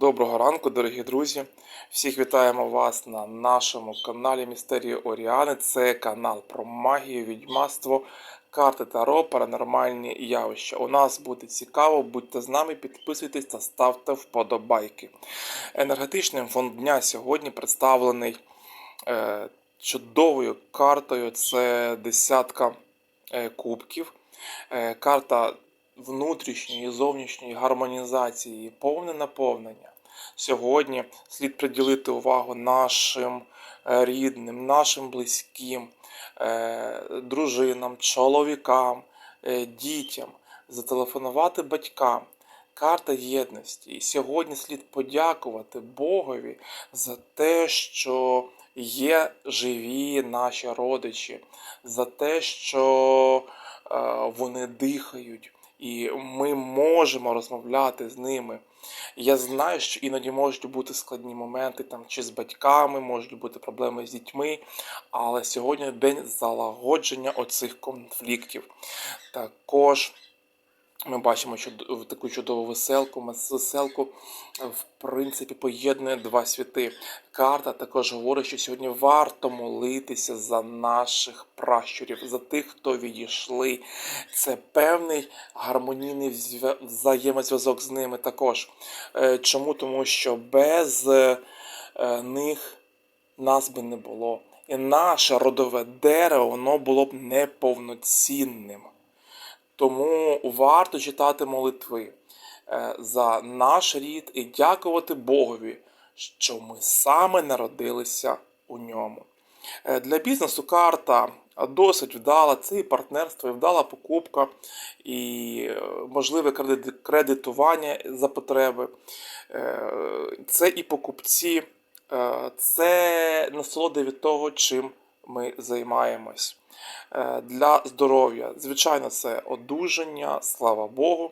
Доброго ранку, дорогі друзі! Всіх вітаємо вас на нашому каналі Містерії Оріани. Це канал про магію, відьмаство, карти Таро, паранормальні явища. У нас буде цікаво, будьте з нами, підписуйтесь та ставте вподобайки. Енергетичним фонд дня сьогодні представлений е, чудовою картою. Це десятка е, кубків. Е, карта внутрішньої і зовнішньої гармонізації, повне наповнення. Сьогодні слід приділити увагу нашим е, рідним, нашим близьким, е, дружинам, чоловікам, е, дітям, зателефонувати батькам. Карта єдності. І сьогодні слід подякувати Богові за те, що є живі наші родичі, за те, що вони дихають, і ми можемо розмовляти з ними. Я знаю, що іноді можуть бути складні моменти там чи з батьками, можуть бути проблеми з дітьми, але сьогодні день залагодження оцих конфліктів. Також ми бачимо чуд- таку чудову веселку. Веселку, в принципі, поєднує два світи. Карта також говорить, що сьогодні варто молитися за наших пращурів, за тих, хто відійшли. Це певний гармонійний взаємозв'язок з ними також. Е, Чому? Тому що без е, них нас би не було. І наше родове дерево воно було б неповноцінним. Тому варто читати молитви е, за наш рід і дякувати Богові, що ми саме народилися у ньому. Е, Для бізнесу карта досить вдала, це і партнерство, і вдала покупка, і е, можливе кредитування за потреби. Це і покупці, це насолода від того, чим ми займаємось. Е, Для здоров'я, звичайно, це одужання, слава Богу.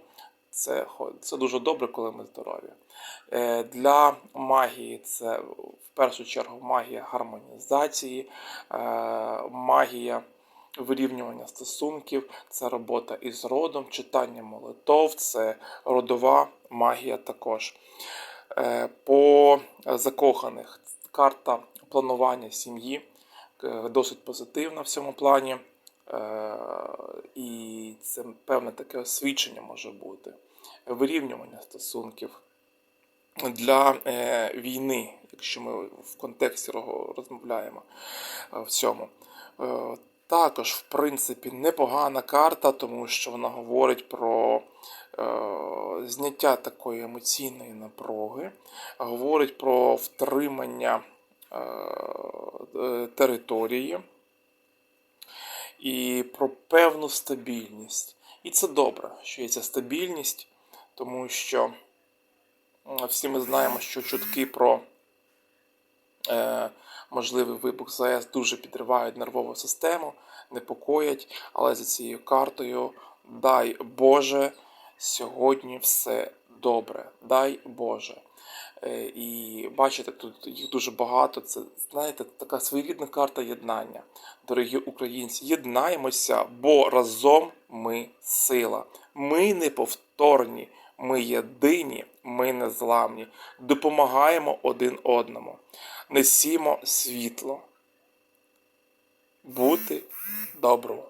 Це, це дуже добре, коли ми здорові. Е, Для магії це в першу чергу магія гармонізації, е, магія вирівнювання стосунків, це робота із родом, читання молитов, це родова магія також. По закоханих карта планування сім'ї досить позитивна в цьому плані. Е, І це певне таке освічення може бути. Вирівнювання стосунків для е, війни, якщо ми в контексті розмовляємо е, в цьому. Е, також, в принципі, непогана карта, тому що вона говорить про е, зняття такої емоційної напруги, говорить про втримання е, е, території і про певну стабільність. І це добре, що є ця стабільність, тому що всі ми знаємо, що чутки про е, можливий вибух ЗАЕС дуже підривають нервову систему, непокоять, але за цією картою дай Боже, сьогодні все добре. Дай Боже. Е, І бачите, тут їх дуже багато. Це, знаєте, така своєрідна карта єднання. Дорогі українці, єднаємося, бо разом ми сила. Ми неповторні, ми єдині, ми незламні. Допомагаємо один одному. Несімо світло. Бути добру.